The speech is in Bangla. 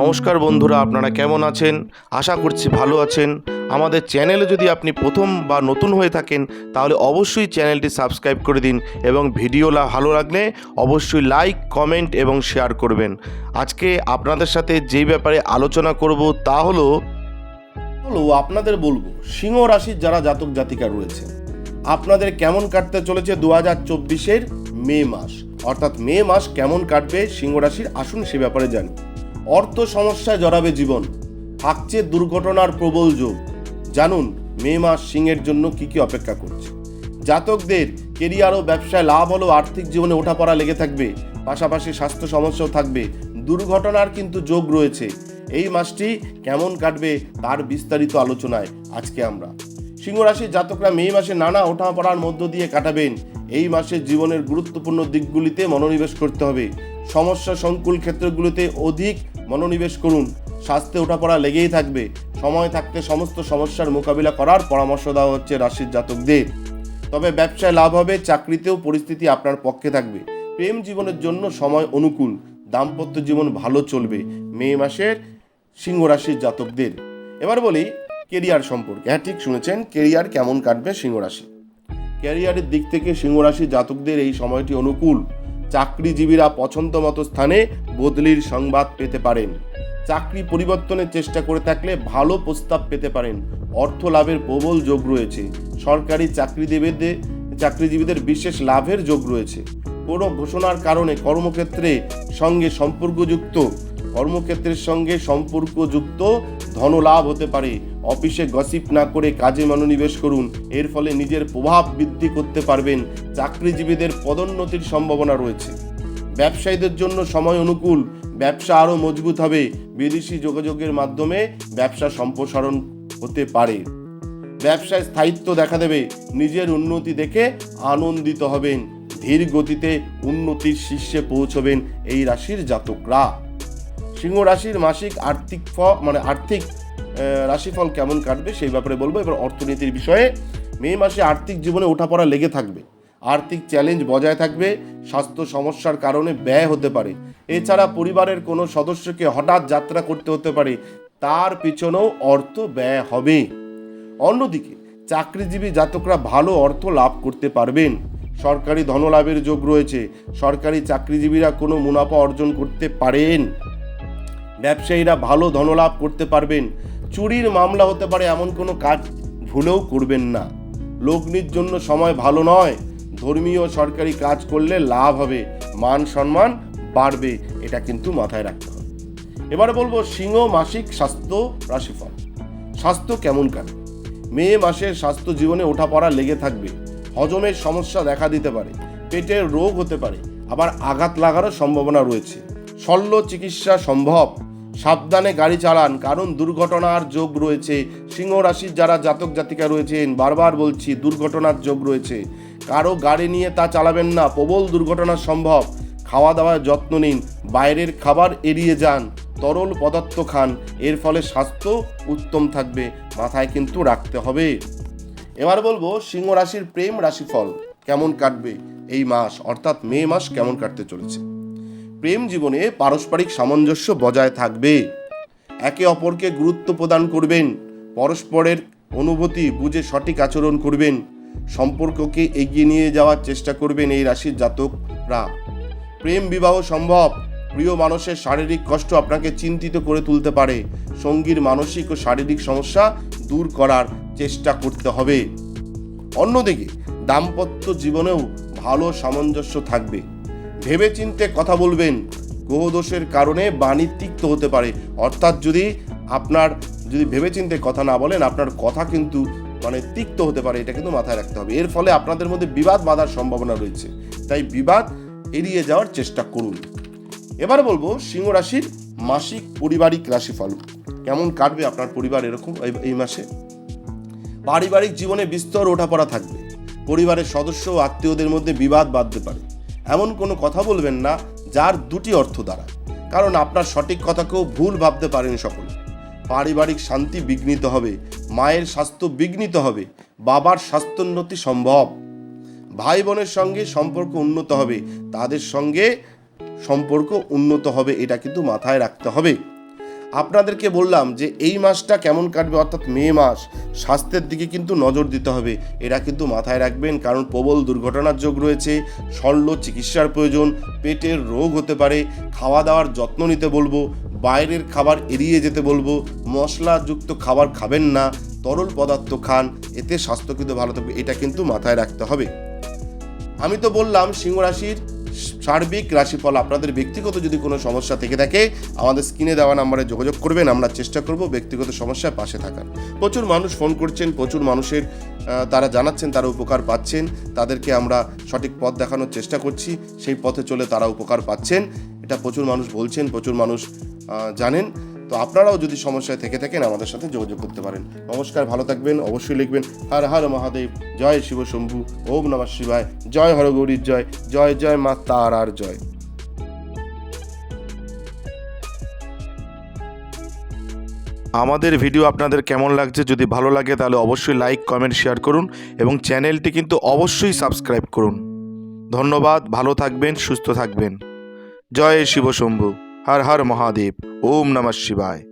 নমস্কার বন্ধুরা, আপনারা কেমন আছেন? আশা করছি ভালো আছেন। আমাদের চ্যানেলে যদি আপনি প্রথম বা নতুন হয়ে থাকেন, তাহলে অবশ্যই চ্যানেলটি সাবস্ক্রাইব করে দিন এবং ভিডিও ভালো লাগলে অবশ্যই লাইক, কমেন্ট এবং শেয়ার করবেন। আজকে আপনাদের সাথে যেই ব্যাপারে আলোচনা করব তা হলো হলো আপনাদের বলব, সিংহ রাশির যারা জাতক জাতিকা রয়েছে আপনাদের কেমন কাটতে চলেছে দু হাজার চব্বিশের মে মাস? অর্থাৎ মে মাস কেমন কাটবে সিংহ রাশির? আসুন সে ব্যাপারে জানি। অর্থ সমস্যায় জড়াবে জীবন। থাকছে দুর্ঘটনার প্রবল যোগ জানুন, মে মাস সিংহের জন্য কি কি অপেক্ষা করছে। জাতকদের কেরিয়ার ও ব্যবসায় লাভ হলেও আর্থিক জীবনে ওঠাপড়া লেগে থাকবে। পাশাপাশি স্বাস্থ্য সমস্যাও থাকবে। দুর্ঘটনার কিন্তু যোগ রয়েছে। এই মাসটি কেমন কাটবে তার বিস্তারিত আলোচনায় আজকে আমরা। সিংহ রাশির জাতকরা মে মাসে নানা ওঠাপড়ার মধ্য দিয়ে কাটাবেন। এই মাসে জীবনের গুরুত্বপূর্ণ দিকগুলিতে মনোনিবেশ করতে হবে। সমস্যা সংকুল ক্ষেত্রগুলিতে অধিক মনোনিবেশ করুন। স্বাস্থ্যে ওঠাপড়া লেগেই থাকবে। সময় থাকতে সমস্ত সমস্যার মোকাবিলা করার পরামর্শ দেওয়া হচ্ছে রাশির জাতকদের। তবে ব্যবসায় লাভ হবে, চাকরিতেও পরিস্থিতি আপনার পক্ষে থাকবে। প্রেম জীবনের জন্য সময় অনুকূল, দাম্পত্য জীবন ভালো চলবে। মে মাসের সিংহ রাশির জাতকদের। এবার বলি কেরিয়ার সম্পর্কে। হ্যাঁ ঠিক শুনেছেন, কেরিয়ার কেমন কাটবে সিংহ রাশি? ক্যারিয়ারের দিক থেকে সিংহ রাশি জাতকদের এই সময়টি অনুকূল। চাকরিজীবীরা পছন্দ মতো স্থানে বদলির সংবাদ পেতে পারেন। চাকরি পরিবর্তনের চেষ্টা করে থাকলে ভালো প্রস্তাব পেতে পারেন। অর্থ লাভের প্রবল যোগ রয়েছে। সরকারি চাকরিজীবীদের চাকরিজীবীদের বিশেষ লাভের যোগ রয়েছে। কোনো ঘোষণার কারণে কর্মক্ষেত্রে সঙ্গে সম্পর্কযুক্ত, কর্মক্ষেত্রের সঙ্গে সম্পর্কযুক্ত ধনলাভ হতে পারে। অফিসে গসিপ না করে কাজে মনোনিবেশ করুন। এর ফলে নিজের প্রভাব বৃদ্ধি করতে পারবেন। চাকরিজীবীদের পদোন্নতির সম্ভাবনা রয়েছে। ব্যবসায়ীদের জন্য সময় অনুকূল। ব্যবসা আরও মজবুত হবে। বিদেশি যোগাযোগের মাধ্যমে ব্যবসা সম্প্রসারণ হতে পারে। ব্যবসায় স্থায়িত্ব দেখা দেবে। নিজের উন্নতি দেখে আনন্দিত হবেন। ধীর গতিতে উন্নতির শীর্ষে পৌঁছবেন এই রাশির জাতকরা। সিংহ রাশির মাসিক আর্থিক ফ মানে আর্থিক রাশিফল কেমন কাটবে সেই ব্যাপারে বলব। এবার অর্থনীতির বিষয়ে, মে মাসে আর্থিক জীবনে ওঠাপড়া লেগে থাকবে। আর্থিক চ্যালেঞ্জ বজায় থাকবে, স্বাস্থ্য সমস্যার কারণে ব্যয় হতে পারে। এছাড়া পরিবারের কোনো সদস্যকে হঠাৎ যাত্রা করতে হতে পারে, তার পিছনেও অর্থ ব্যয় হবে। অন্যদিকে, চাকরিজীবী জাতকরা ভালো অর্থ লাভ করতে পারবেন। সরকারি ধনলাভের যোগ রয়েছে, সরকারি চাকরিজীবীরা কোনো মুনাফা অর্জন করতে পারেন। ব্যবসায়ীরা ভালো ধনলাভ করতে পারবেন। চুরির মামলা হতে পারে এমন কোনো কাজ ভুলেও করবেন না। লগ্নির জন্য সময় ভালো নয়। ধর্মীয় সরকারি কাজ করলে লাভ হবে। মান সম্মান বাড়বে, এটা কিন্তু মাথায় রাখতে হবে। এবারে বলব সিংহ মাসিক স্বাস্থ্য রাশিফল। স্বাস্থ্য কেমন কাটবে মে মাসের স্বাস্থ্য জীবনে ওঠাপড়া লেগে থাকবে। হজমের সমস্যা দেখা দিতে পারে। পেটের রোগ হতে পারে। আবার আঘাত লাগারও সম্ভাবনা রয়েছে। শল্য চিকিৎসা সম্ভব। সাবধানে গাড়ি চালান, কারণ দুর্ঘটনার যোগ রয়েছে। সিংহ রাশির যারা জাতক জাতিকা রয়েছেন, বারবার বলছি দুর্ঘটনার যোগ রয়েছে। কারও গাড়ি নিয়ে তা চালাবেন না, প্রবল দুর্ঘটনা সম্ভব। খাওয়া দাওয়ার যত্ন নিন, বাইরের খাবার এড়িয়ে যান, তরল পদার্থ খান, এর ফলে স্বাস্থ্য উত্তম থাকবে, মাথায় কিন্তু রাখতে হবে। এবার বলব, সিংহ রাশির প্রেম রাশিফল কেমন কাটবে এই মাস, অর্থাৎ মে মাস কেমন কাটতে চলেছে? প্রেম জীবনে পারস্পরিক সামঞ্জস্য বজায় থাকবে। একে অপরকে গুরুত্ব প্রদান করবেন, পরস্পরের অনুভূতি বুঝে সঠিক আচরণ করবেন, সম্পর্ককে এগিয়ে নিয়ে যাওয়ার চেষ্টা করবেন এই রাশির জাতকরা। প্রেম বিবাহ সম্ভব, প্রিয় মানুষের শারীরিক কষ্ট আপনাকে চিন্তিত করে তুলতে পারে, সঙ্গীর মানসিক ও শারীরিক সমস্যা দূর করার চেষ্টা করতে হবে। অন্যদিকে, দাম্পত্য জীবনেও ভালো সামঞ্জস্য থাকবে। ভেবেচিন্তে কথা বলবেন। গ্রহদোষের কারণে বাণী তিক্ত হতে পারে। অর্থাৎ যদি আপনার, যদি ভেবেচিন্তে কথা না বলেন, আপনার কথা কিন্তু মানে তিক্ত হতে পারে, এটা কিন্তু মাথায় রাখতে হবে। এর ফলে আপনাদের মধ্যে বিবাদ বাঁধার সম্ভাবনা রয়েছে। তাই বিবাদ এড়িয়ে যাওয়ার চেষ্টা করুন। এবার বলব, সিংহ রাশির মাসিক পারিবারিক রাশিফল। কেমন কাটবে আপনার পরিবার এরকম এই- এই মাসে? পারিবারিক জীবনে বিস্তর ওঠাপড়া থাকবে। পরিবারের সদস্য ও আত্মীয়দের মধ্যে বিবাদ বাঁধতে পারে। এমন কোনো কথা বলবেন না যার দুটি অর্থ দ্বারা। কারণ আপনার সঠিক কথাকেও ভুল ভাবতে পারেন সকল। পারিবারিক শান্তি বিঘ্নিত হবে, মায়ের স্বাস্থ্য বিঘ্নিত হবে, বাবার স্বাস্থ্যোন্নতি সম্ভব। ভাই বোনের সঙ্গে সম্পর্ক উন্নত হবে, তাদের সঙ্গে সম্পর্ক উন্নত হবে, এটা কিন্তু মাথায় রাখতে হবে। আপনাদেরকে বললাম যে এই মাসটা কেমন কাটবে, অর্থাৎ মে মাস, স্বাস্থ্যের দিকে কিন্তু নজর দিতে হবে। এরা কিন্তু মাথায় রাখবেন, কারণ প্রবল দুর্ঘটনার যোগ রয়েছে, শল্য চিকিৎসার প্রয়োজন, পেটের রোগ হতে পারে খাওয়া দাওয়ার যত্ন নিতে বলব, বাইরের খাবার এড়িয়ে যেতে বলব, মশলাযুক্ত খাবার খাবেন না, তরল পদার্থ খান, এতে স্বাস্থ্য কিন্তু ভালো থাকবে, এটা কিন্তু মাথায় রাখতে হবে। আমি তো বললাম, সিংহ রাশির সার্বিক রাশিফল আপনাদের ব্যক্তিগত যদি কোনো সমস্যা থেকে থাকে, আমাদের স্ক্রিনে দেওয়া নাম্বারে যোগাযোগ করবেন, আমরা চেষ্টা করব ব্যক্তিগত সমস্যায় পাশে থাকার। প্রচুর মানুষ ফোন করছেন, প্রচুর মানুষের তারা জানাচ্ছেন, তারা উপকার পাচ্ছেন, তাদেরকে আমরা সঠিক পথ দেখানোর চেষ্টা করছি, সেই পথে চলে তারা উপকার পাচ্ছেন। এটা প্রচুর মানুষ বলছেন, প্রচুর মানুষ জানেন। তো আপনারাও যদি সমস্যায় থেকে থাকেন আমাদের সাথে যোগাযোগ করতে পারেন। নমস্কার, ভালো থাকবেন, অবশ্যই লিখবেন, হর হর মহাদেব, জয় শিব শম্ভু, ওম নমঃ শিবায়, জয় হর গৌরীর জয় জয় জয় মা তারার জয়। আমাদের ভিডিও আপনাদের কেমন লাগছে যদি ভালো লাগে তাহলে অবশ্যই লাইক, কমেন্ট, শেয়ার করুন এবং চ্যানেলটি কিন্তু অবশ্যই সাবস্ক্রাইব করুন। ধন্যবাদ, ভালো থাকবেন, সুস্থ থাকবেন। জয় শিব শম্ভু। হর হর মহাদেব ওম নমঃ শিবায়।